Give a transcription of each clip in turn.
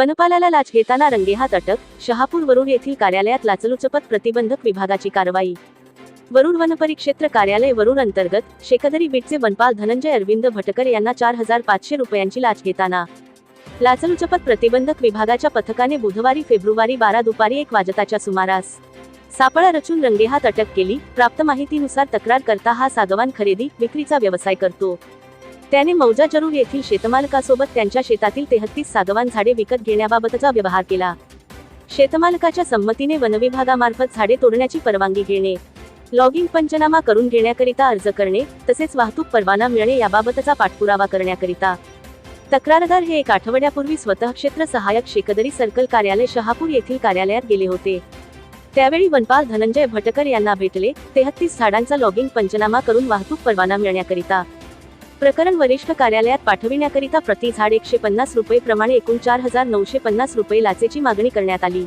वनपालाला लाच घेताना रंगेहात अटक शहापूर वरुड येथील कार्यालयात लाचलुचपत प्रतिबंधक विभागाची कारवाई. वरुड वनपरिक्षेत्र कार्यालय वरुड अंतर्गत शेकदरी बीटचे वनपाल धनंजय अरविंद भटकर यांना चार हजार पाचशे रुपयांची लाच घेताना. लाचलुचपत प्रतिबंधक विभागाच्या पथकाने बुधवारी फेब्रुवारी बारा दुपारी एक वाजताच्या सुमारास सापळा रचून रंगेहात अटक केली प्राप्त माहितीनुसार तक्रार करता हा सागवान खरेदी विक्रीचा व्यवसाय करतो. त्याने मौजा जरूर येथील शेतमालकासोबत त्यांच्या शेतातील तेहतीस सागवान झाडे विकत घेण्याबाबतचा व्यवहार केला. शेतमालकाच्या संमतीने वनविभागामार्फत झाडे तोडण्याची परवानगी घेणे लॉगिंग पंचनामा करून घेण्याकरिता अर्ज करणे तसेच वाहतूक परवाना मिळणे याबाबतचा पाठपुरावा करण्याकरिता. तक्रारदार हे एक आठवड्यापूर्वी स्वतः क्षेत्र सहाय्यक शेकदरी सर्कल कार्यालय शहापूर येथील कार्यालयात गेले होते. त्यावेळी वनपाल धनंजय भटकर यांना भेटले तेहतीस झाडांचा लॉगिंग पंचनामा करून वाहतूक परवाना मिळण्याकरिता. प्रकरण वरिष्ठ कार्यालयात पाठविण्याकरिता प्रति झाड एकशे पन्नास रुपये प्रमाणे एकूण चार हजार नऊशे पन्नास रुपये लाचेची मागणी करण्यात आली.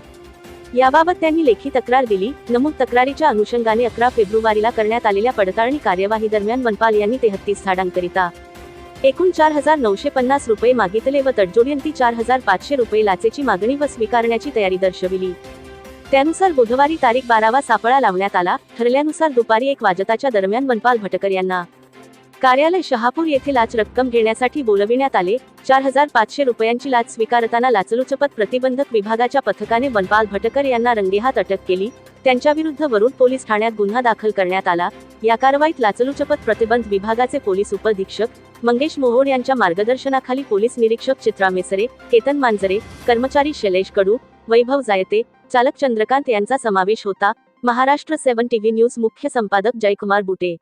याबाबत त्यांनी लेखी तक्रार दिली. नमूद तक्रारीच्या अनुषंगाने अकरा फेब्रुवारीला करण्यात आलेल्या पडताळणी कार्यवाही दरम्यान वनपाल यांनी तेहतीस झाडांकरिता एकूण चार हजार नऊशे पन्नास रुपये मागितले व तडजोडींती चार हजार पाचशे रुपये लाचेची मागणी व स्वीकारण्याची तयारी दर्शविली. त्यानुसार बुधवारी तारीख बारावा सापळा लावण्यात आला. ठरल्यानुसार दुपारी एक वाजताच्या दरम्यान वनपाल भटकर यांना कार्यालय शहापूर येथे लाच रक्कम घेण्यासाठी बोलविण्यात आले. चार हजार पाचशे रुपयांची लाच स्वीकारताना लाचलुचपत प्रतिबंधक विभागाच्या पथकाने वनपाल भटकर यांना रंगेहात अटक केली. त्यांच्याविरुद्ध वरुड पोलीस ठाण्यात गुन्हा दाखल करण्यात आला. या कारवाईत लाचलुचपत प्रतिबंध विभागाचे पोलीस उपअधीक्षक मंगेश मोहोड यांच्या मार्गदर्शनाखाली पोलीस निरीक्षक चित्रा मेसरे केतन मांजरे कर्मचारी शैलेश कडू वैभव जायते चालक चंद्रकांत यांचा समावेश होता. महाराष्ट्र सेवन टीव्ही न्यूज मुख्य संपादक जयकुमार बुटे.